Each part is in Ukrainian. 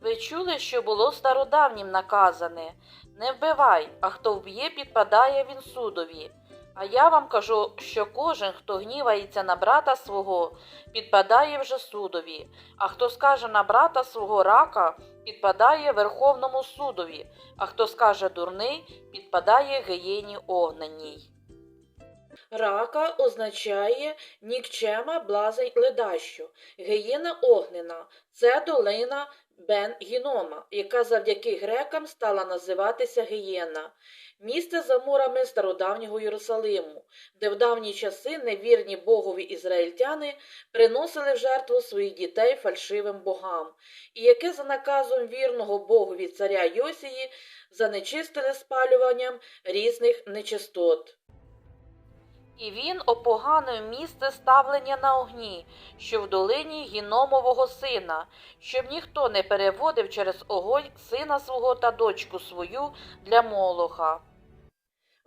Ви чули, що було стародавнім наказане не вбивай, а хто вб'є, підпадає він судові. А я вам кажу, що кожен, хто гнівається на брата свого, підпадає вже судові, а хто скаже на брата свого рака, підпадає Верховному судові, а хто скаже дурний, підпадає гиєні огненній. Рака означає нікчема блазень ледащо. Гієна огнена це долина Бен Гінома, яка завдяки грекам стала називатися Гієна, місце за мурами стародавнього Єрусалиму, де в давні часи невірні богові ізраїльтяни приносили в жертву своїх дітей фальшивим богам, і яке за наказом вірного богові царя Йосії занечистили спалюванням різних нечистот. І він опоганив місце ставлення на огні, що в долині гіномового сина, щоб ніхто не переводив через огонь сина свого та дочку свою для молоха.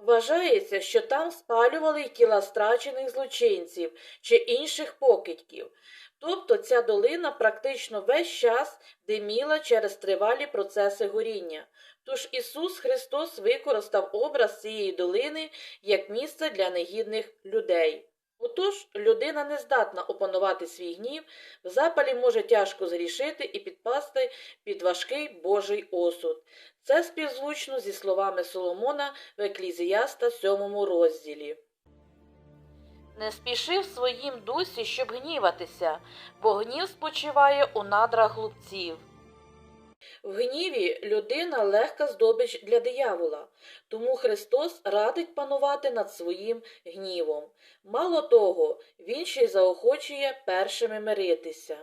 Вважається, що там спалювали й тіла страчених злочинців чи інших покидьків. Тобто ця долина практично весь час диміла через тривалі процеси горіння. Тож Ісус Христос використав образ цієї долини як місце для негідних людей. Отож, людина не здатна опанувати свій гнів, в запалі може тяжко згрішити і підпасти під важкий Божий осуд. Це співзвучно зі словами Соломона в Еклізіаста 7 розділі. Не спіши в своїм дусі, щоб гніватися, бо гнів спочиває у надрах глупців. В гніві людина легка здобич для диявола, тому Христос радить панувати над своїм гнівом. Мало того, Він ще й заохочує першими миритися.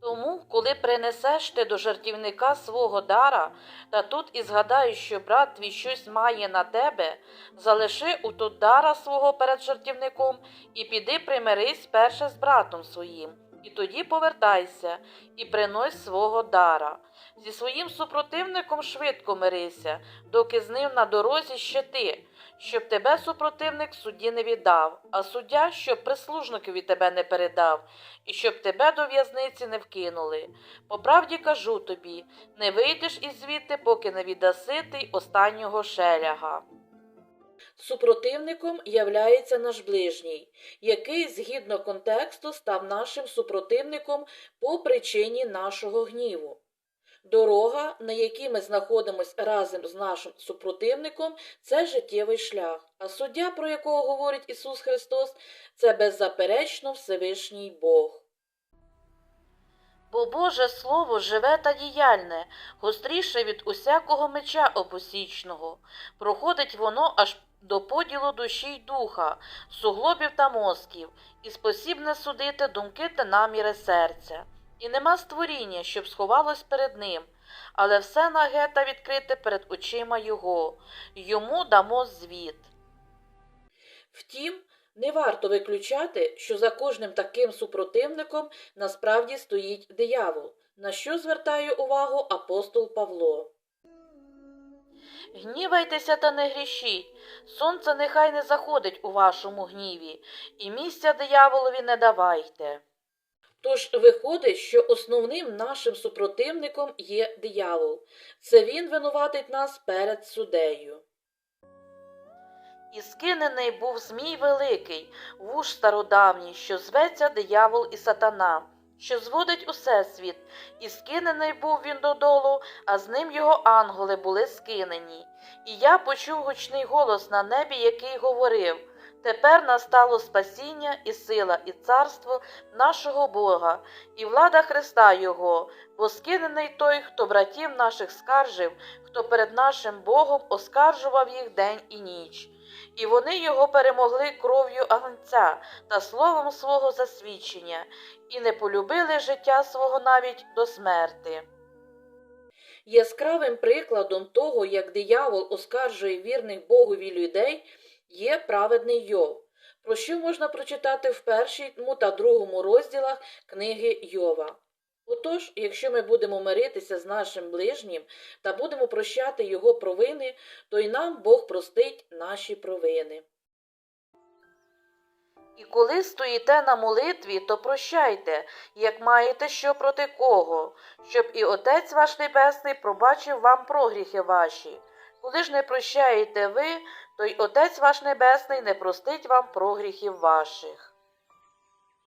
Тому, коли принесеш ти до жартівника свого дара, та тут і згадаєш, що брат твій щось має на тебе, залиши у тут дара свого перед жартівником і піди примирись перше з братом своїм, і тоді повертайся і принось свого дара. Зі своїм супротивником швидко мирися, доки з ним на дорозі ще ти, щоб тебе супротивник судді не віддав, а суддя, щоб прислужникові тебе не передав, і щоб тебе до в'язниці не вкинули. По правді кажу тобі, не вийдеш із звідти, поки не віддаси ти останнього шеляга. Супротивником являється наш ближній, який згідно контексту став нашим супротивником по причині нашого гніву. Дорога, на якій ми знаходимося разом з нашим супротивником, це життєвий шлях, а суддя, про якого говорить Ісус Христос, це беззаперечно Всевишній Бог. Бо Боже Слово живе та діяльне, гостріше від усякого меча обосічного, проходить воно аж до поділу душі й духа, суглобів та мозків, і спосібне судити думки та наміри серця. І нема створіння, щоб сховалось перед ним, але все наге та відкрите перед очима його, йому дамо звіт. Втім, не варто виключати, що за кожним таким супротивником насправді стоїть диявол, на що звертає увагу апостол Павло. Гнівайтеся та не грішіть, сонце нехай не заходить у вашому гніві, і місця дияволові не давайте. Тож виходить, що основним нашим супротивником є диявол. Це він винуватить нас перед судею. І скинений був Змій великий, вуж стародавній, що зветься диявол і сатана, що зводить усе світ, і скинений був він додолу, а з ним його ангели були скинені. І я почув гучний голос на небі, який говорив Тепер настало спасіння і сила, і царство нашого Бога, і влада Христа Його, бо скинений той, хто братів наших скаржив, хто перед нашим Богом оскаржував їх день і ніч. І вони його перемогли кров'ю агнця та словом свого засвідчення, і не полюбили життя свого навіть до смерти. Яскравим прикладом того, як диявол оскаржує вірних Богові людей, є праведний Йов, про що можна прочитати в першому та другому розділах книги Йова. Отож, якщо ми будемо миритися з нашим ближнім та будемо прощати його провини, то й нам Бог простить наші провини. І коли стоїте на молитві, то прощайте, як маєте що проти кого, щоб і Отець ваш Небесний пробачив вам прогріхи ваші. Коли ж не прощаєте ви, то й Отець ваш Небесний не простить вам прогріхів ваших.